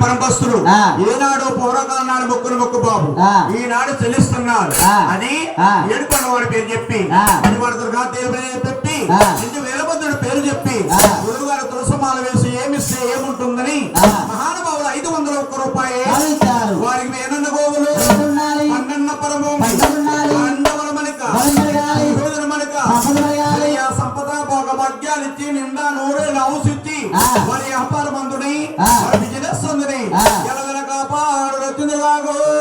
పరమస్తుడు ఏనాడు పూర్వకాల నాడు మొక్కులు మొక్కు బాబు ఈనాడు చెల్లిస్తున్నాడు. అని ఏడుకున్న వాడి పేరు చెప్పి పడివాడు దుర్గా దేవుడు చెప్పి ఇంటి వీరభద్రుడు పేరు చెప్పి గురువు గారు తులసమాల వేసి ఏమిస్తే ఏముంటుందని మహానుభావులు ఐదు వందల ఒక్క రూపాయి వారికి ఎన్నెన్న గోవులు అన్నన్న పరమం సంపద భోగ భాగ్యాలు ఇచ్చి నిండా నూరేళ్ళు అవసిచ్చి వారి Open the library.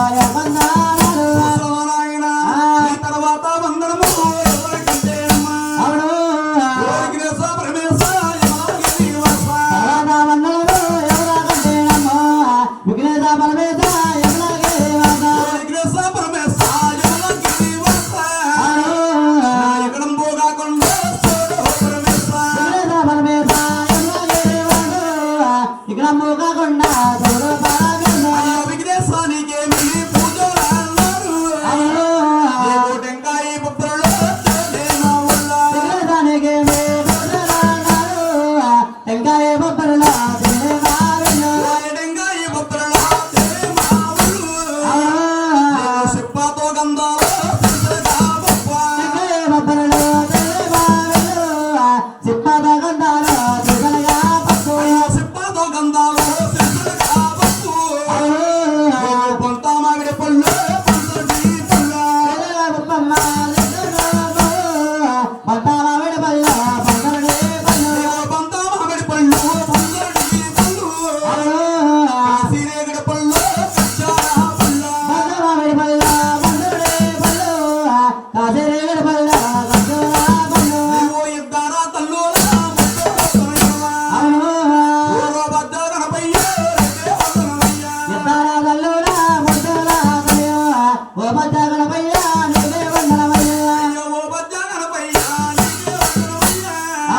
praia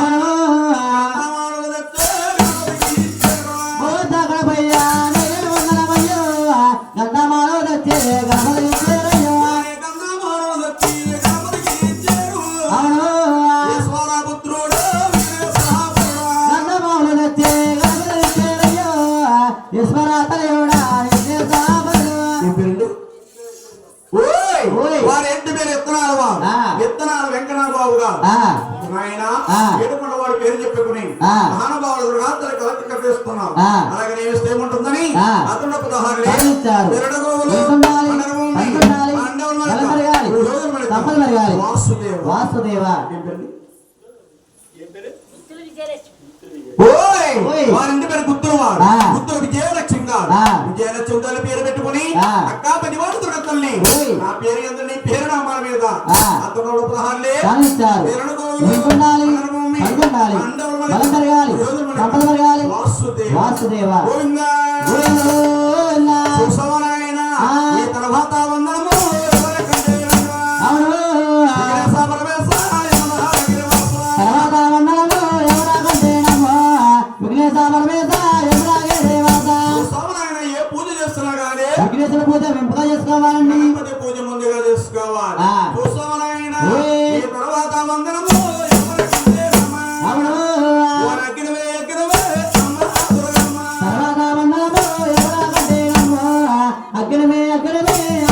Ah. గృహాంతర కలెక్టర్ అలాగే నేను ఏముంటుందని అతను పదహారు వాసుదేవ. వాసుదేవ. వారింటి పేరు గుత్తులు వాడు. గుత్తులు విజయలక్ష్మి గాడు. విజయలక్ష్మి తల్లి పేరు పెట్టుకుని అక్కా పది వాడు తుడతల్ని నా పేరు ఎందుకు నీ పేరు నా మన మీద. అతను ప్రహారులే పేరును Govinda! Aquele me, aquele me.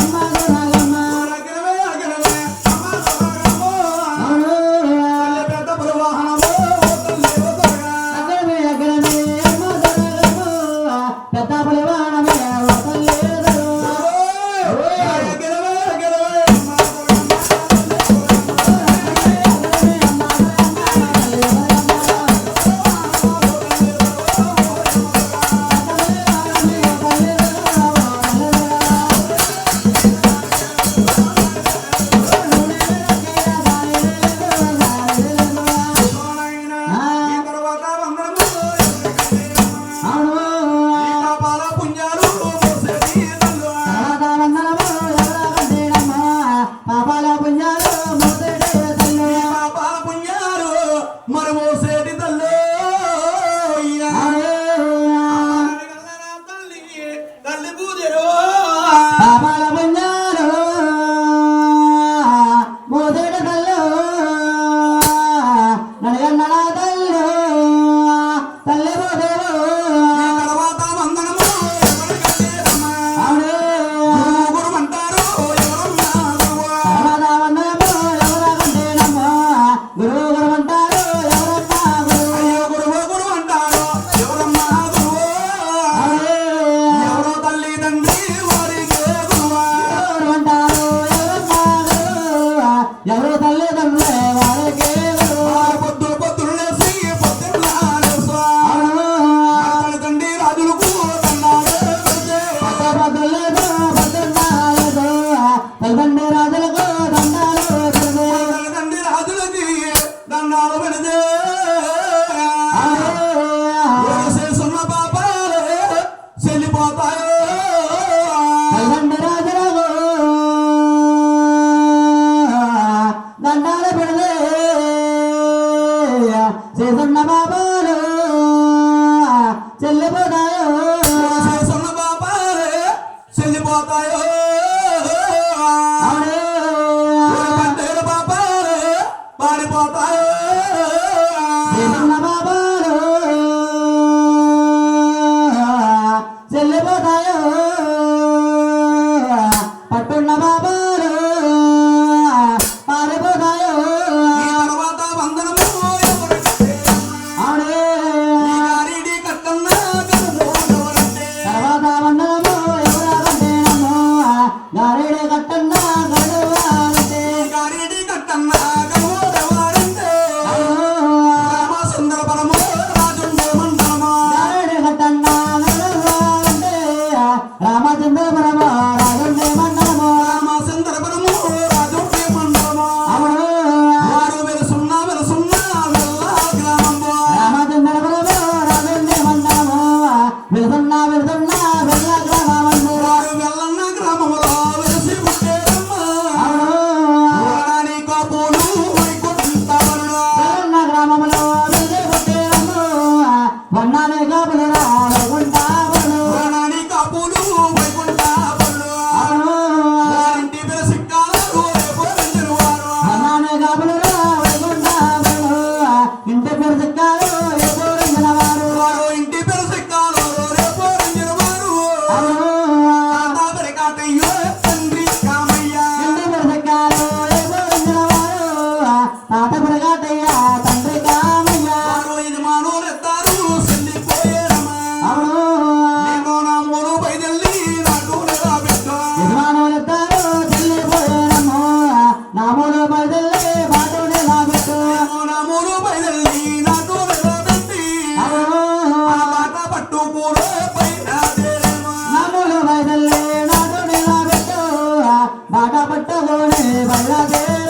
baladero.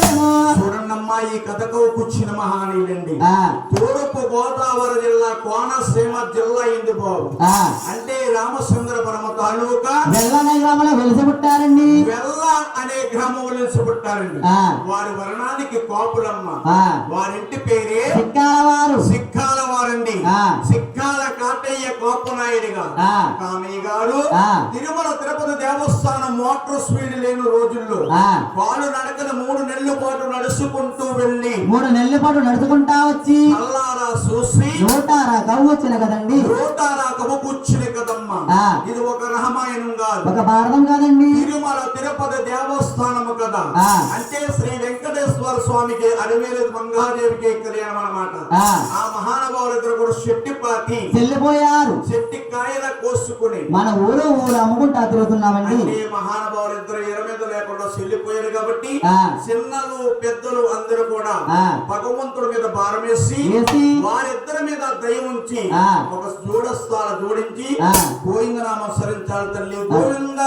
ఈ కథకు కూర్చున్న మహానీయులండి. ఆ. తూర్పు గోదావరి జిల్లా కోనసీమ జిల్లా ఇందు బాబు అంటే రామచంద్రపురం తాలూకా వెల్లన గ్రామంలో వెలిసి పుట్టారండి. వెల్ల అనే గ్రామం నుంచి పుట్టారండి. ఆ. వారి వర్ణానికి కాపులమ్మ. వారింటి పేరే చిక్కాల వారు సిక్కాల వారండి ఆ. సిక్కాల కాటయ్య కోపనాయుడిగా. కామయ్య గారు. తిరుమల తిరుపతి దేవస్థానం మోటార్ స్పీడ్ లేని రోజుల్లో. వాళ్ళు నడకన మూడు నెలల పాటు నడుచుకుంటూ వెళ్ళి మూడు నెలల పాటు నడుచుకుంటా వచ్చి నల్లారా చూసి నూటారా కవ్వు వచ్చిన కదండి రోటారా కబు కూర్చుని కదమ్మా. ఇది ఒక రామాయణం కాదు ఒక భారతం కాదండి తిరుమల తిరుపతి దేవస్థానము కదా. అంటే శ్రీ వెంకటేశ్వర స్వామికి అడివేలు మంగాదేవికి కళ్యాణం అన్నమాట ఆ. ఆ మహానుభావులిద్దరు కూడా శెట్టి పాతి చెల్లిపోయారు శెట్టి కాయల కోసుకుని మన ఊరు ఊరు అమ్ముకుంటా తిరుగుతున్నామండి అంటే మహానుభావులిద్దరు ఎరమీద లేకుండా చెల్లిపోయారు కాబట్టి. చిన్నలు పెద్దలు అందరూ కూడా ఆ. భగవంతుడి మీద భారమేసి వేసి వారిద్దరి మీద దయ ఉంచి. ఒక జోడస్థాల జోడించి. గోవిందనామ సరించాలి తల్లి గోవింద,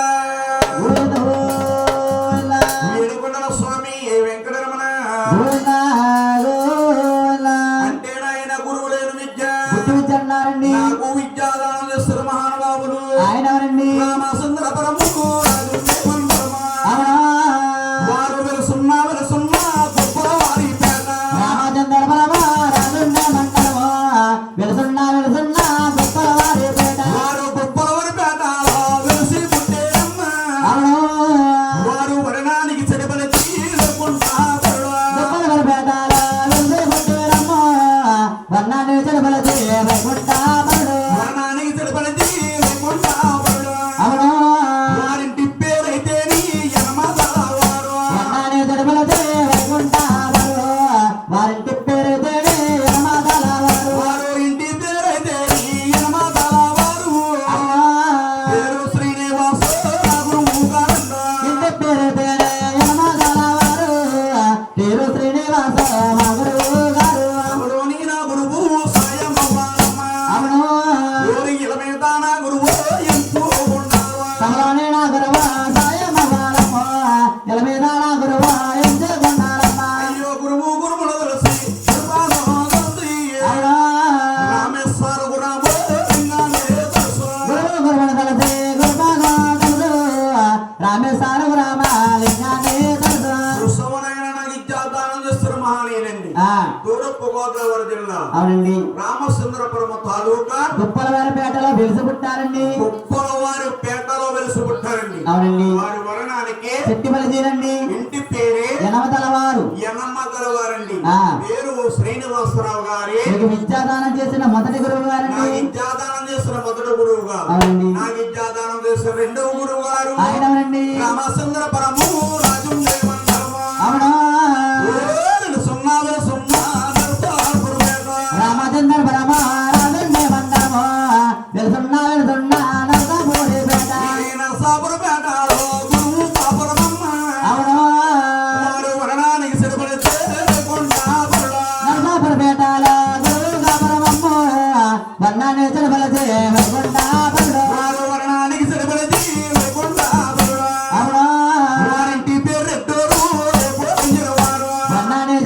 రామ మహానీయులండి ఆ, తూర్పు గోదావరి జిల్లా అవునండి. రామచంద్రపురం తాలూకా దుప్పల పేటలో వెలిసి పుట్టారండి కుప్పల వారి పేటలో వెలిసి పుట్టారండి అవునండి వారి వరణానికి చెట్టి బలిజీరండి ఎనమతల వారు యనమ్మగల వారండి. పేరు శ్రీనివాసరావు గారి. మీకు విద్యాదానం చేసిన మొదటి గురువు గారండి. విద్యాదానం చేసిన మొదటి గురువు గారు నాకు విద్యాదానం చేసిన రెండవ గురువు గారు. ఆయన రామచంద్ర పరము.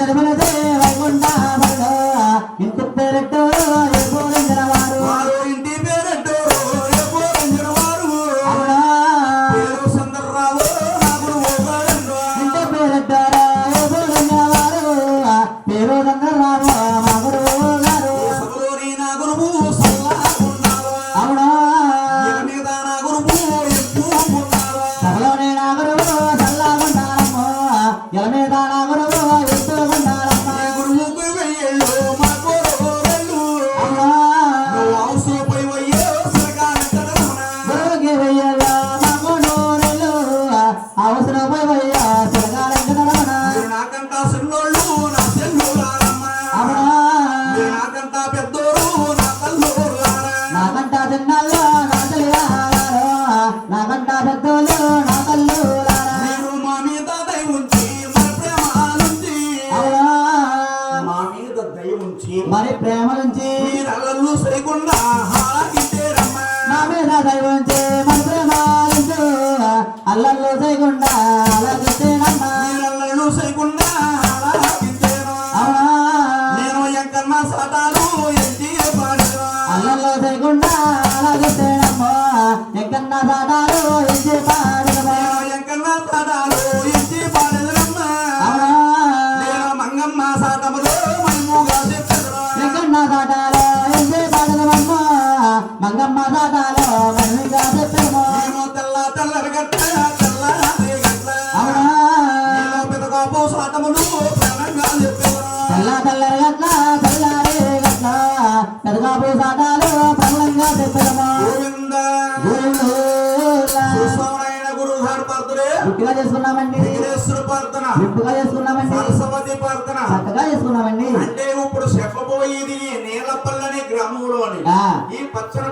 hermanas. మీరల్లలు సరికుండా హాలాకించేరమ్మా నా మీద దైవంచే తెల్ల తెల్లరి గట్ట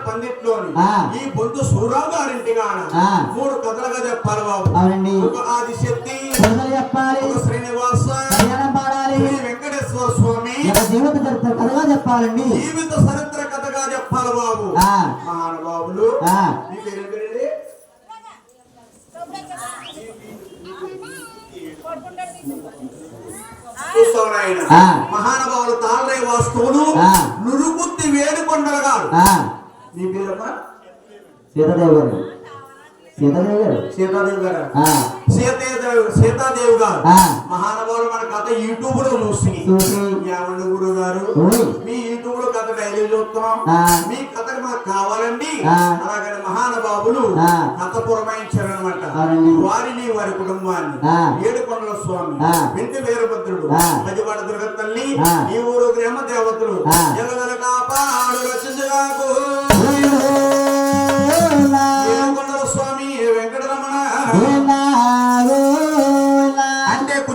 పందిట్లోని. ఈ బొందు సూరావు గారింటి కాడ. మూడు కథలుగా చెప్పాలి బాబు ఒక ఆదిశక్తి కథలు చెప్పాలి. ఒక శ్రీనివాస వెంకటేశ్వర స్వామి. జీవిత చరిత్ర కథగా చెప్పాలండి. జీవిత చరిత్ర కథగా చెప్పాలి బాబు మహానుభావులు. మహానుభావులు తాళ్ళ వాస్తువులు. నురుగుత్తి వేడుకొండలగాడు ఆ. నీ పేరమ్మా? సీతాదేవి గారు. సీతాదేవి గారు? సీతాదేవి గారు? సీతాదేవి గారు. మహానుభావులు మన కథ యూట్యూబ్లో చూసి ఏమండి గురు గారు. మీ యూట్యూబ్లో కథ డైలీ చూస్తున్నాం. మీ కథ మాకు కావాలండి. అలాగని మహానుభావులు. కథ పురమాయించారనమాట అవునండి. వారిని వారి కుటుంబాన్ని. ఏడుకొండల స్వామి. వెంటి వీరభద్రుడు ఆ. మధ్యపాడ దుర్గ తల్లి ఆ. ఈ ఊరు గ్రామ దేవతలు. ఎలవెల కాపాడు రచించగాకు స్వామి వెంకటరమణ.